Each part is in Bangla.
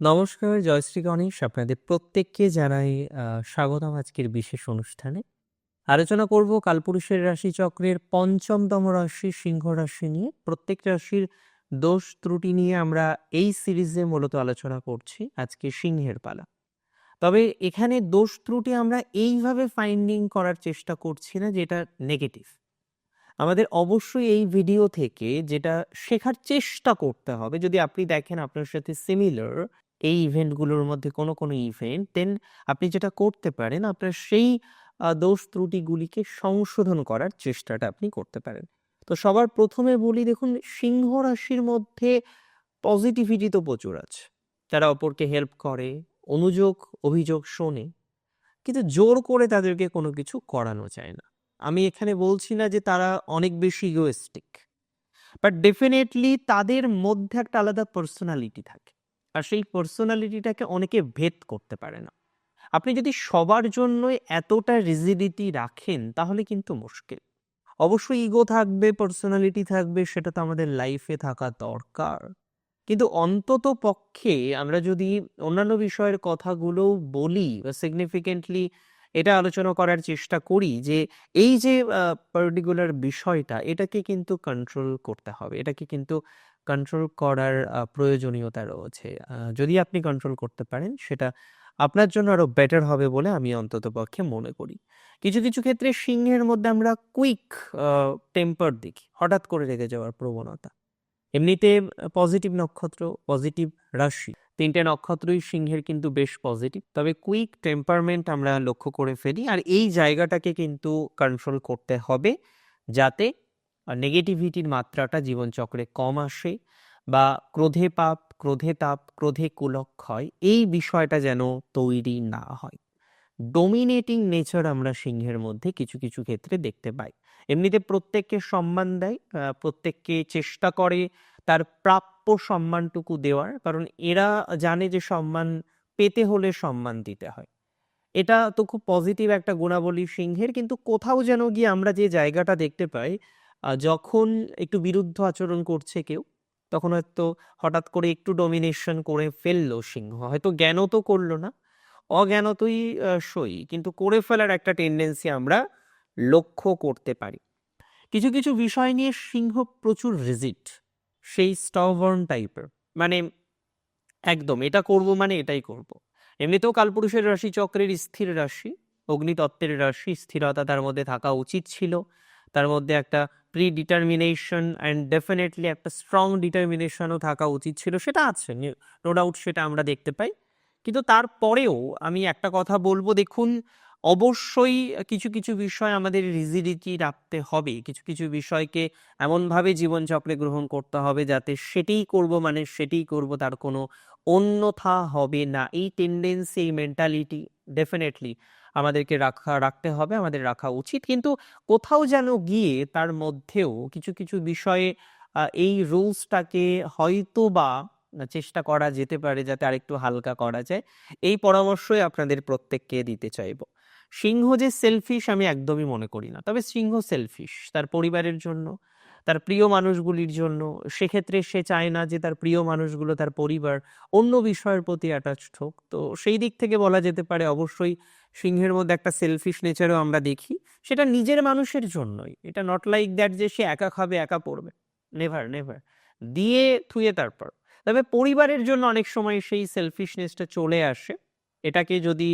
নমস্কার, জয়শ্রী গণেশ। আপনাদের প্রত্যেককে জানাই স্বাগতম আজকের বিশেষ অনুষ্ঠানে। আলোচনা করব কালপুরুষের রাশিচক্রের ৫ম তম রাশি সিংহ রাশি নিয়ে। প্রত্যেক রাশির দোষ ত্রুটি নিয়ে আমরা এই সিরিজে মূলত আলোচনা করছি। আজকে সিংহের পালা। তবে এখানে দোষ ত্রুটি আমরা এইভাবে ফাইন্ডিং করার চেষ্টা করছি না যেটা নেগেটিভ। আমাদের অবশ্যই এই ভিডিও থেকে যেটা শেখার চেষ্টা করতে হবে যদি আপনি দেখেন আপনার সাথে সিমিলার এই ইভেন্টগুলোর মধ্যে কোনো, কোনো ইভেন্ট দেন আপনি যেটা করতে পারেন আপনার সেই দোষ ত্রুটিগুলিকে সংশোধন করার চেষ্টাটা আপনি করতে পারেন। তো সবার প্রথমে বলি দেখুন সিংহ রাশির মধ্যে পজিটিভিটি তো প্রচুর আছে। তারা অপরকে হেল্প করে, অনুযোগ, অভিযোগ শোনে। কিন্তু জোর করে তাদেরকে কোনো কিছু করানো যায় না। আমি এখানে বলছি না যে তারা অনেক বেশি ইগোইস্টিক। বাট ডেফিনেটলি তাদের মধ্যে একটা আলাদা পার্সোনালিটি থাকে। আর সেই পার্সোনালিটিটাকে অনেকে ভেদ করতে পারে না। আপনি যদি সবার জন্যই এতটা রিজিডিটি রাখেন তাহলে কিন্তু মুশকিল। অবশ্যই ইগো থাকবে, পার্সোনালিটি থাকবে সেটা তো আমাদের লাইফে থাকা দরকার। কিন্তু অন্তত পক্ষে আমরা যদি অন্যান্য বিষয়ের কথাগুলোও বলি বা সিগনিফিকেন্টলি এটা আলোচনা করার চেষ্টা করি যে এই যে পার্টিকুলার বিষয়টা এটাকে কিন্তু কন্ট্রোল করতে হবে। এটাকে কিন্তু কন্ট্রোল করার প্রয়োজনীয়তা রয়েছে। যদি আপনি কন্ট্রোল করতে পারেন সেটা আপনার জন্য আরও বেটার হবে বলে আমি অন্ততপক্ষে মনে করি। কিছু, কিছু ক্ষেত্রে সিংহের মধ্যে আমরা কুইক টেম্পার দেখি। হঠাৎ করে রেগে যাওয়ার প্রবণতা। এমনিতে পজিটিভ নক্ষত্র, পজিটিভ রাশি তিনটে নক্ষত্রই সিংহের কিন্তু বেশ পজিটিভ। তবে কুইক টেম্পারমেন্ট আমরা লক্ষ্য করে ফেলি। আর এই জায়গাটাকে কিন্তু কন্ট্রোল করতে হবে যাতে নেগেটিভিটির মাত্রাটা জীবনচক্রে কম আসে বা ক্রোধে পাপ, ক্রোধে তাপ, ক্রোধে কুলক্ষয় এই বিষয়টা যেন তৈরি না হয়। ডোমিনেটিং নেচার আমরা সিংহের মধ্যে কিছু, কিছু ক্ষেত্রে দেখতে পাই। এমনিতে প্রত্যেককে সম্মান দেয়, প্রত্যেককে চেষ্টা করে তার প্রাপ্য সম্মানটুকু দেওয়ার। কারণ এরা জানে যে সম্মান পেতে হলে সম্মান দিতে হয়। এটা তো খুব পজিটিভ একটা গুণাবলী সিংহের। কিন্তু কোথাও যেন গিয়ে আমরা যে জায়গাটা দেখতে পাই যখন একটু বিরুদ্ধ আচরণ করছে কেউ তখন হয়তো হঠাৎ করে একটু ডমিনেশন করে ফেলল সিংহ। হয়তো জ্ঞান তো করল না। অজ্ঞানতই সই। কিন্তু করে ফেলার একটা টেন্ডেন্সি আমরা লক্ষ্য করতে পারি। কিছু, কিছু বিষয় নিয়ে সিংহ প্রচুর রিজিড। সেই স্টাবর্ন টাইপের। মানে একদম এটা করব মানে এটাই করব। এমনিতেও কালপুরুষের রাশি চক্রের স্থির রাশি, অগ্নিতত্ত্বের রাশি, স্থিরতা তার মধ্যে থাকা উচিত ছিল। তার মধ্যে একটা প্রি-ডিটারমিনেশন অ্যান্ড ডেফিনেটলি একটা স্ট্রং ডিটারমিনেশনও থাকা উচিত ছিল। সেটা আছে। নো ডাউট সেটা আমরা দেখতে পাই। কিন্তু তারপরেও আমি একটা কথা বলব দেখুন অবশ্যই কিছু, কিছু বিষয় আমাদের রিজিডিটি রাখতে হবে। কিছু, কিছু বিষয়কে এমনভাবে জীবনচক্রে গ্রহণ করতে হবে যাতে সেটিই করব মানে সেটিই করব তার কোনো অন্যথা হবে না। এই টেন্ডেন্সি এই মেন্টালিটি ডেফিনিটলি আমাদেরকে রাখা রাখতে হবে, আমাদের রাখা উচিত। কিন্তু কোথাও যেন গিয়ে তার মধ্যেও কিছু, কিছু বিষয়ে এই রুলসটাকে হয়তোবা চেষ্টা করা যেতে পারে যাতে আরেকটু হালকা করা যায়। এই পরামর্শই আপনাদের প্রত্যেককে দিতে চাইব। সিংহ যে সেলফিশ আমি একদমই মনে করি না। তবে সিংহ সেলফিশ তার পরিবারের জন্য, তার প্রিয় মানুষগুলির জন্য। সেক্ষেত্রে সে চায় না যে তার প্রিয় মানুষগুলো, তার পরিবার অন্য বিষয়ের প্রতি অ্যাটাচড হোক। তো সেই দিক থেকে বলা যেতে পারে অবশ্যই সিংহের মধ্যে একটা সেলফিশ নেচারও আমরা দেখি। সেটা নিজের মানুষের জন্যই। এটা নট লাইক দ্যাট যে সে একা খাবে, একা পড়বে। Never, never. দিয়ে থুয়ে তারপর। তবে পরিবারের জন্য অনেক সময় সেই সেলফিশনেসটা চলে আসে। এটাকে যদি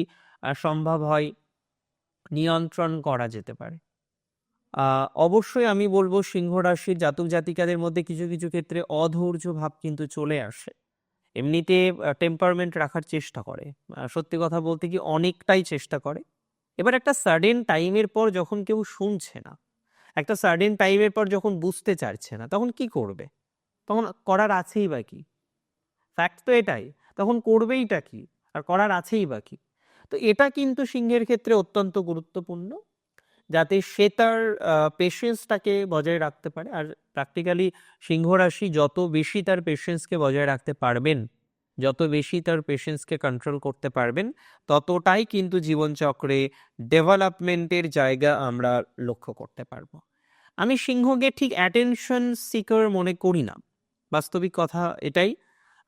সম্ভব হয় নিয়ন্ত্রণ করা যেতে পারে। অবশ্যই আমি বলব সিংহ রাশির জাতক জাতিকাদের মধ্যে কিছু, কিছু ক্ষেত্রে অধৈর্য ভাব কিন্তু চলে আসে। এমনিতে টেম্পারমেন্ট রাখার চেষ্টা করে। সত্যি কথা বলতে কি অনেকটাই চেষ্টা করে। এবার একটা সার্টেন টাইমের পর যখন কেউ শুনছে না, একটা সার্টেন টাইমের পর যখন বুঝতে চাচ্ছে না তখন কি করবে? তখন করার আছেই বা কি? ফ্যাক্ট তো এটাই। তখন করবেইটা কি? আর করার আছেই বা কি? তো এটা কিন্তু সিংহের ক্ষেত্রে অত্যন্ত গুরুত্বপূর্ণ। যাতে সে তার পেশেন্সটাকে বজায় রাখতে পারে। আর প্র্যাকটিক্যালি সিংহ রাশি যত বেশি তার পেশেন্সকে বজায় রাখতে পারবেন, যত বেশি তার পেশেন্সকে কন্ট্রোল করতে পারবেন, ততটাই কিন্তু জীবনচক্রে ডেভেলপমেন্টের জায়গা আমরা লক্ষ্য করতে পারব আমি সিংহকে ঠিক অ্যাটেনশন সিকার মনে করি না। বাস্তবিক কথা এটাই।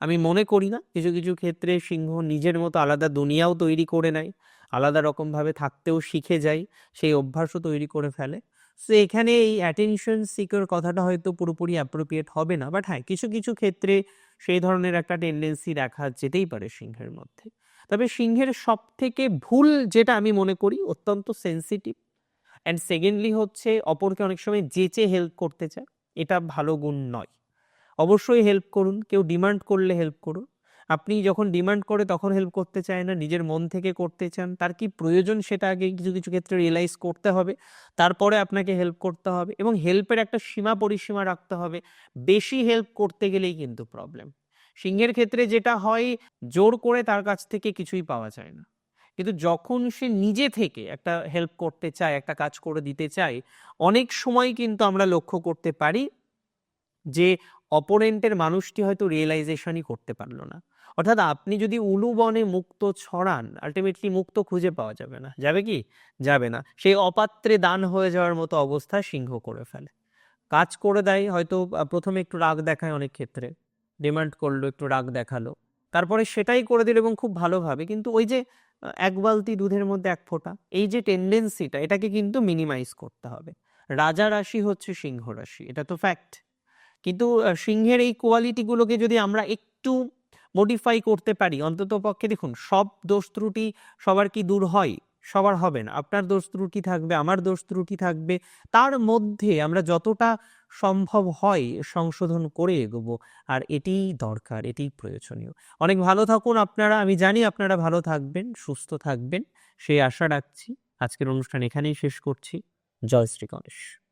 আমি মনে করি না কিছু কিছু ক্ষেত্রে সিংহ নিজের মতো আলাদা দুনিয়াও তৈরি করে নেয় আলাদা রকমভাবে থাকতেও শিখে যায়, সেই অভ্যাসও তৈরি করে ফেলে। সো, এখানে এই অ্যাটেনশন সিকার কথাটা হয়তো পুরোপুরি অ্যাপ্রোপ্রিয়েট হবে না বাট হ্যাঁ কিছু কিছু ক্ষেত্রে সেই ধরনের একটা টেন্ডেন্সি দেখা যেতেই পারে সিংহের মধ্যে। তবে সিংহের সব থেকে ভুল যেটা আমি মনে করি অত্যন্ত সেন্সিটিভ অ্যান্ড সেকেন্ডলি হচ্ছে অপরকে অনেক সময় যেচে হেল্প করতে চায়, এটা ভালো গুণ নয়। অবশ্যই হেল্প করুন, কেউ ডিমান্ড করলে হেল্প করুন। আপনি যখন ডিমান্ড করে তখন হেল্প করতে চায় না, নিজের মন থেকে করতে চান, তার কি প্রয়োজন সেটা আগে কিছু কিছু ক্ষেত্রে রিয়েলাইজ করতে হবে, তারপরে আপনাকে হেল্প করতে হবে এবং হেল্পের একটা সীমা পরিসীমা রাখতে হবে। বেশি হেল্প করতে গেলেই কিন্তু প্রবলেম সিংহের ক্ষেত্রে যেটা হয়, জোর করে তার কাছ থেকে কিছুই পাওয়া যায় না। কিন্তু যখন সে নিজে থেকে একটা হেল্প করতে চায়, একটা কাজ করে দিতে চায়, অনেক সময় কিন্তু আমরা লক্ষ্য করতে পারি যে অপোনেন্টের মানুষটি হয়তো রিয়েলাইজেশনই করতে পারল না। অর্থাৎ আপনি যদি উলুবনে মুক্ত ছড়ান আলটিমেটলি মুক্ত খুঁজে পাওয়া যাবে না। যাবে কি? যাবে না। সেই অপাত্রে দান হয়ে যাওয়ার মতো অবস্থা সিংহ করে ফেলে। কাজ করে দেয়, হয়তো প্রথমে একটু রাগ দেখায় অনেক ক্ষেত্রে। ডিমান্ড করল, একটু রাগ দেখাল। তারপরে সেটাই করে দিল এবং খুব ভালোভাবে কিন্তু ওই যে এক বালতি দুধের মধ্যে এক ফোঁটা, এই যে টেন্ডেন্সিটা এটাকে কিন্তু মিনিমাইজ করতে হবে। রাজা রাশি হচ্ছে সিংহ রাশি, এটা তো ফ্যাক্ট কিন্তু সিংহের এই কোয়ালিটিগুলোকে যদি আমরা একটু মডিফাই করতে পারি। অন্তত পক্ষে দেখুন, সব দোষ ত্রুটি সবার কি দূর হয়? সবার হবে না। আপনার দোষ ত্রুটি থাকবে, আমার দোষ ত্রুটি থাকবে। তার মধ্যে আমরা যতটা সম্ভব হয় সংশোধন করে এগোবো। আর এটিই দরকার, এটিই প্রয়োজনীয়। অনেক ভালো থাকুন আপনারা, আমি জানি আপনারা ভালো থাকবেন, সুস্থ থাকবেন। সেই আশা রাখছি। আজকের অনুষ্ঠান এখানেই শেষ করছি। জয় শ্রী গণেশ।